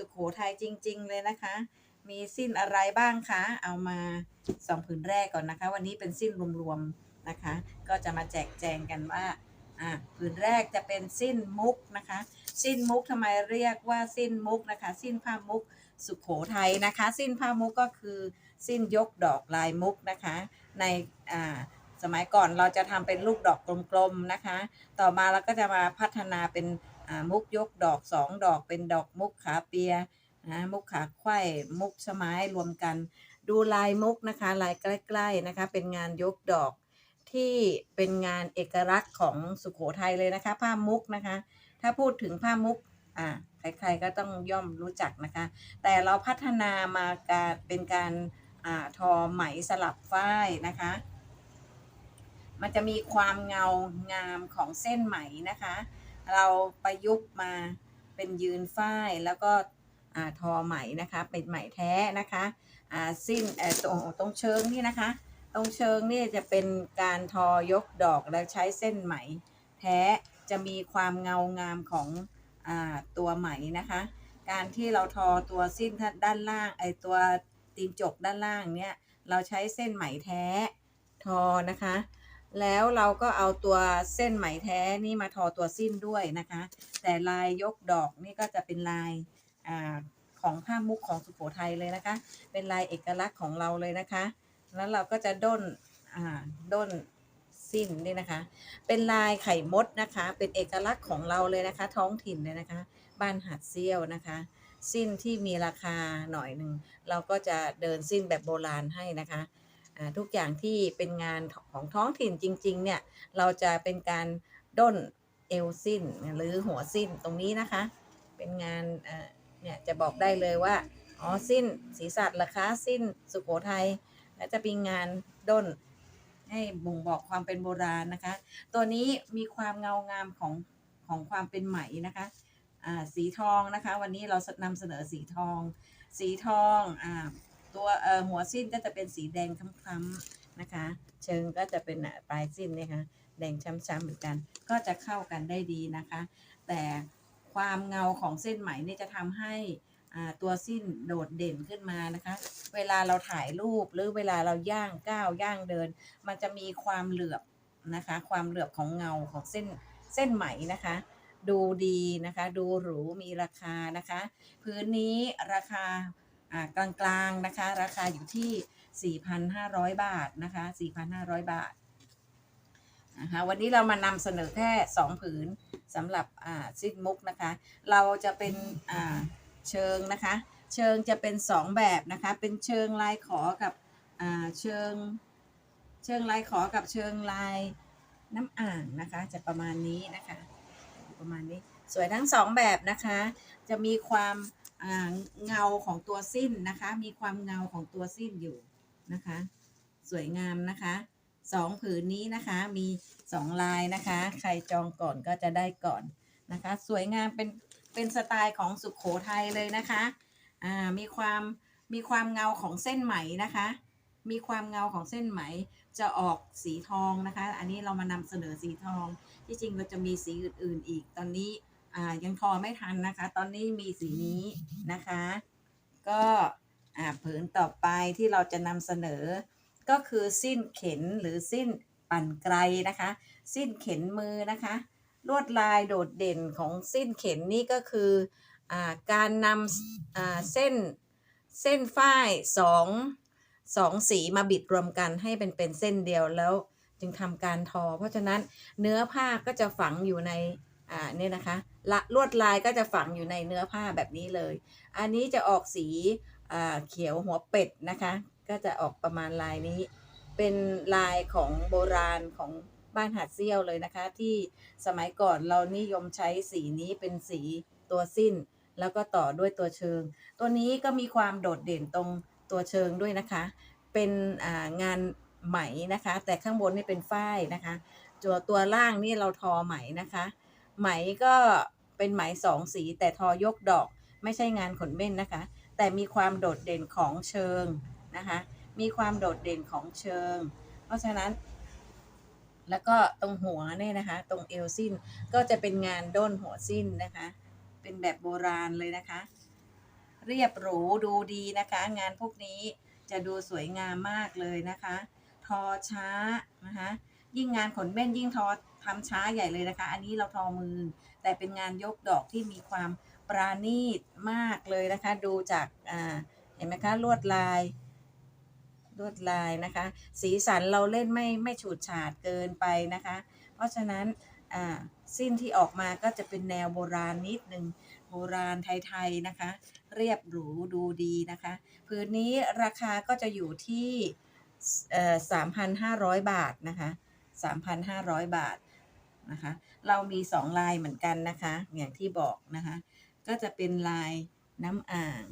สุขโขทัยจริง ๆ เลยนะคะ มีสิ้นอะไรบ้างคะ เอามาสองผืนแรกก่อนนะคะ วันนี้เป็นสิ้นรวมๆนะคะ ก็จะมาแจกแจงกันว่าอ่าผืนแรกจะเป็นสิ้นมุกนะคะ สิ้นมุกทำไมเรียกว่าสิ้นมุกนะคะ สิ้นผ้ามุกสุขโขทัยนะคะ สิ้นผ้ามุกก็คือ สิ้นยกดอกลายมุกนะคะ ในอ่าสมัยก่อนเราจะทำเป็นลูกดอกกลมๆนะคะ ต่อมาเราก็จะมาพัฒนาเป็น มุกยกดอกสองดอกเป็นดอกมุกขาเปียนะมุกขาไขว้มุกสมายรวมกัน ดูลายมุกนะคะลายใกล้ๆนะคะเป็นงานยกดอกที่เป็นงานเอกลักษณ์ของสุโขทัยเลยนะคะผ้ามุกนะคะ ถ้าพูดถึงผ้ามุกอ่าใครๆก็ต้องย่อมรู้จักนะคะ แต่เราพัฒนามาการเป็นการอ่าทอไหมสลับฝ้ายนะคะ มันจะมีความเงางามของเส้นไหมนะคะ เราประยุกต์มาเป็นยืนฝ้ายแล้วก็ทอไหมนะคะเป็นไหมแท้นะคะสิ้นตรงตรงเชิงนี่นะคะ ตรงเชิงนี่จะเป็นการทอยกดอกแล้วใช้เส้นไหม แท้จะมีความเงางามของอตัวไหมนะคะ การที่เราทอตัวสิ้นด้านล่างไอตัวตีนจกด้านล่างเนี่ยเราใช้เส้นไหมแท้ทอนะคะ แล้วเราก็เอาตัวเส้นไหมแท้นี่มาทอตัวสิ้นด้วยนะคะ แต่ลายยกดอกนี่ก็จะเป็นลายอาของผ้ามุกของสุโขทัยเลยนะคะ เป็นลายเอกลักษณ์ของเราเลยนะคะ แล้วเราก็จะด้นอ่าด้นสิ้นนี่นะคะ เป็นลายไข่มดนะคะ เป็นเอกลักษณ์ของเราเลยนะคะ ท้องถิ่นเลยนะคะ บ้านหาดเซี่ยวนะคะ สิ้นที่มีราคาหน่อยหนึ่งเราก็จะเดินสิ้นแบบโบราณให้นะคะ ทุกอย่างที่เป็นงานของท้องถิ่นจริง ๆ เนี่ย เราจะเป็นการด้นเอวสิ้นหรือหัวสิ้นตรงนี้นะคะ เป็นงานเนี่ยจะบอกได้เลยว่าอ๋อสิ้นศีรษะราคาสิ้นสุโขทัยและจะเป็นงานด้นให้บ่งบอกความเป็นโบราณนะคะ ตัวนี้มีความเงางามของของความเป็นไหมนะคะสีทองนะคะ วันนี้เรานำเสนอสีทอง สีทองอ่า ตัวเอ่อหัวสิ้นก็จะเป็นสีแดงคล้ำๆนะคะ เชิงก็จะเป็นปลายสิ้นเนี่ยค่ะแดงช้ำๆเหมือนกัน ก็จะเข้ากันได้ดีนะคะ แต่ความเงาของเส้นไหมนี่จะทำให้ตัวสิ้นโดดเด่นขึ้นมานะคะ เวลาเราถ่ายรูปหรือเวลาเราย่างก้าวย่างเดิน มันจะมีความเหลือบนะคะ ความเหลือบของเงาของเส้นเส้นไหมนะคะ ดูดีนะคะ ดูหรูมีราคานะคะ พื้นนี้ราคา กลางๆนะคะ ราคาอยู่ที่ 4,500 บาทนะคะ 4,500 บาทนะคะวันนี้เรามานำเสนอแค่ 2 ผืนสำหรับซิดมุกนะคะ เราจะเป็นเชิงนะคะ เชิงจะเป็น 2 แบบนะคะ เป็นเชิงลายขอกับเชิง เชิงลายขอกับเชิงลายน้ำอ่างนะคะ จะประมาณนี้นะคะ ประมาณนี้สวยทั้งสองแบบนะคะ จะมีความ เงาของตัวสิ้นนะคะ มีความเงาของตัวสิ้นอยู่นะคะ สวยงามนะคะสองผืนนี้นะคะมีสองลายนะคะ ใครจองก่อนก็จะได้ก่อนนะคะ สวยงามเป็นเป็นสไตล์ของสุขโขทัยเลยนะคะอ่ามีความมีความเงาของเส้นไหมนะคะ มีความเงาของเส้นไหมจะออกสีทองนะคะ อันนี้เรามานำเสนอสีทอง ที่จริงเราจะมีสีอื่น ๆ อีกตอนนี้ อ่ายังทอไม่ทันนะคะ ตอนนี้มีสีนี้นะคะ ก็อ่าผืนต่อไปที่เราจะนำเสนอ ก็คือสิ้นเข็นหรือสิ้นปั่นไกลนะคะ สิ้นเข็นมือนะคะ ลวดลายโดดเด่นของสิ้นเข็นนี่ก็คืออาการนำอ่าเส้นเส้นฝ้ายสองสองสีมาบิดรวมกันให้เป็นเป็นเส้นเดียวแล้วจึงทำการทอ เพราะฉะนั้นเนื้อผ้าก็จะฝังอยู่ใน อ่าเนี่ยนะคะละลวดลายก็จะฝังอยู่ในเนื้อผ้าแบบนี้เลย อันนี้จะออกสีอ่าเขียวหัวเป็ดนะคะ ก็จะออกประมาณลายนี้ เป็นลายของโบราณของบ้านหาดเซี่ยวเลยนะคะ ที่สมัยก่อนเรานิยมใช้สีนี้เป็นสีตัวสิ้น แล้วก็ต่อด้วยตัวเชิง ตัวนี้ก็มีความโดดเด่นตรงตัวเชิงด้วยนะคะ เป็นอ่างานไหมนะคะ แต่ข้างบนนี่เป็นฝ้ายนะคะตัวตัวล่างนี่เราทอไหมนะคะ ไหมก็เป็นไหมสองสีแต่ทอยกดอกไม่ใช่งานขนเม่นนะคะ แต่มีความโดดเด่นของเชิงนะคะ มีความโดดเด่นของเชิง เพราะฉะนั้น แล้วก็ตรงหัวเนี่ยนะคะ ตรงเอวสิ้นก็จะเป็นงานด้นหัวสิ้นนะคะ เป็นแบบโบราณเลยนะคะ เรียบหรูดูดีนะคะ งานพวกนี้จะดูสวยงามมากเลยนะคะ ทอช้านะคะ ยิ่งงานขนเม่นยิ่งทอทำช้าใหญ่เลยนะคะ อันนี้เราทอมือ แต่เป็นงานยกดอกที่มีความปราณีตมากเลยนะคะ ดูจากเห็นไหมคะลวดลายลวดลายนะคะ สีสันเราเล่นไม่ไม่ฉูดฉาดเกินไปนะคะ เพราะฉะนั้นสิ้นที่ออกมาก็จะเป็นแนวโบราณนิดหนึ่งโบราณไทยๆนะคะ เรียบหรูดูดีนะคะผืนนี้ราคาก็จะอยู่ที่ 3,500 บาทนะคะ 3,500 บาทนะคะ เรามี 2 ลายเหมือนกันนะคะ อย่างที่บอกนะคะ ก็จะเป็นลายน้ำอ่าง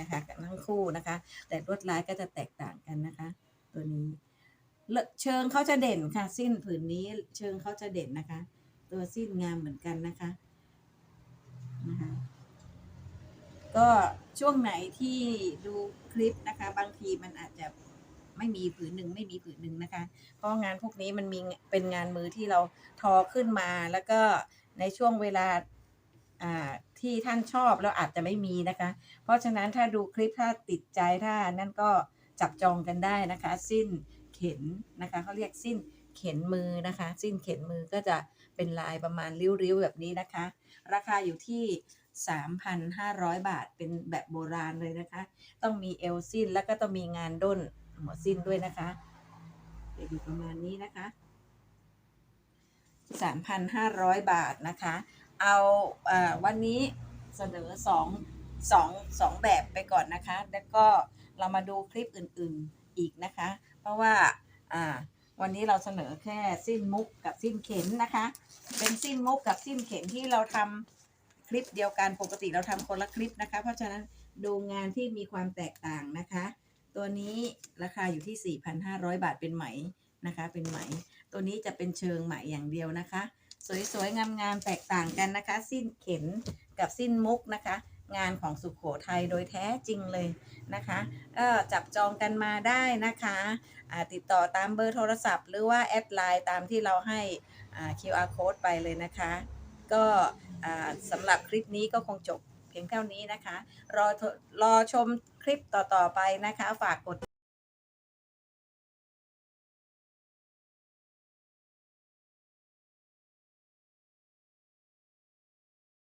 นะคะทั้งคู่นะคะ แต่ลวดลายก็จะแตกต่างกันนะคะ ตัวนี้เลเชิงเขาจะเด่นค่ะ สิ้นผืนนี้เชิงเขาจะเด่นนะคะ ตัวสิ้นงามเหมือนกันนะคะนะคะ ก็ช่วงไหนที่ดูคลิปนะคะ บางทีมันอาจจะ ไม่มีผืนหนึ่งไม่มีผืนหนึ่งนะคะ เพราะงานพวกนี้มันมีเป็นงานมือที่เราทอขึ้นมาแล้วก็ในช่วงเวลาที่ท่านชอบแล้วอาจจะไม่มีนะคะ เพราะฉะนั้นถ้าดูคลิปถ้าติดใจถ้านั่นก็จับจองกันได้นะคะ สิ้นเข็นนะคะเขาเรียกสิ้นเข็นมือนะคะ สิ้นเข็นมือก็จะเป็นลายประมาณริ้วๆแบบนี้นะคะ ราคาอยู่ที่ 3,500 บาทเป็นแบบโบราณเลยนะคะ ต้องมีเอลสิ้นแล้วก็ต้องมีงานด้น หัวสิ้นด้วยนะคะจะอยู่ประมาณนี้นะคะ3,500บาทนะคะ เอาอวันนี้เสนอสองสองสองแบบไปก่อนนะคะ แล้วก็เรามาดูคลิปอื่นๆอีกนะคะ เพราะว่าอ่าวันนี้เราเสนอแค่สิ้นมุกกับสิ้นเข็นนะคะ เป็นสิ้นมุกกับสิ้นเข็นที่เราทำคลิปเดียวกันปกติเราทำคนละคลิปนะคะ เพราะฉะนั้นดูงานที่มีความแตกต่างนะคะ ตัวนี้ราคาอยู่ที่ 4,500 บาทเป็นไหมนะคะ เป็นไหม ตัวนี้จะเป็นเชิงไหมอย่างเดียวนะคะ สวยๆ งามๆ แตกต่างกันนะคะ สิ้นเข็นกับสิ้นมุกนะคะ งานของสุขโขทัยโดยแท้จริงเลยนะคะเออจับจองกันมาได้นะคะติดต่อตามเบอร์โทรศัพท์ หรือว่าแอดไลน์ตามที่เราให้ QR code ไปเลยนะคะ ก็สำหรับคลิปนี้ก็คงจบ พียงเท่านี้นะคะ รอรอชมคลิปต่อๆไปนะคะ ฝากกด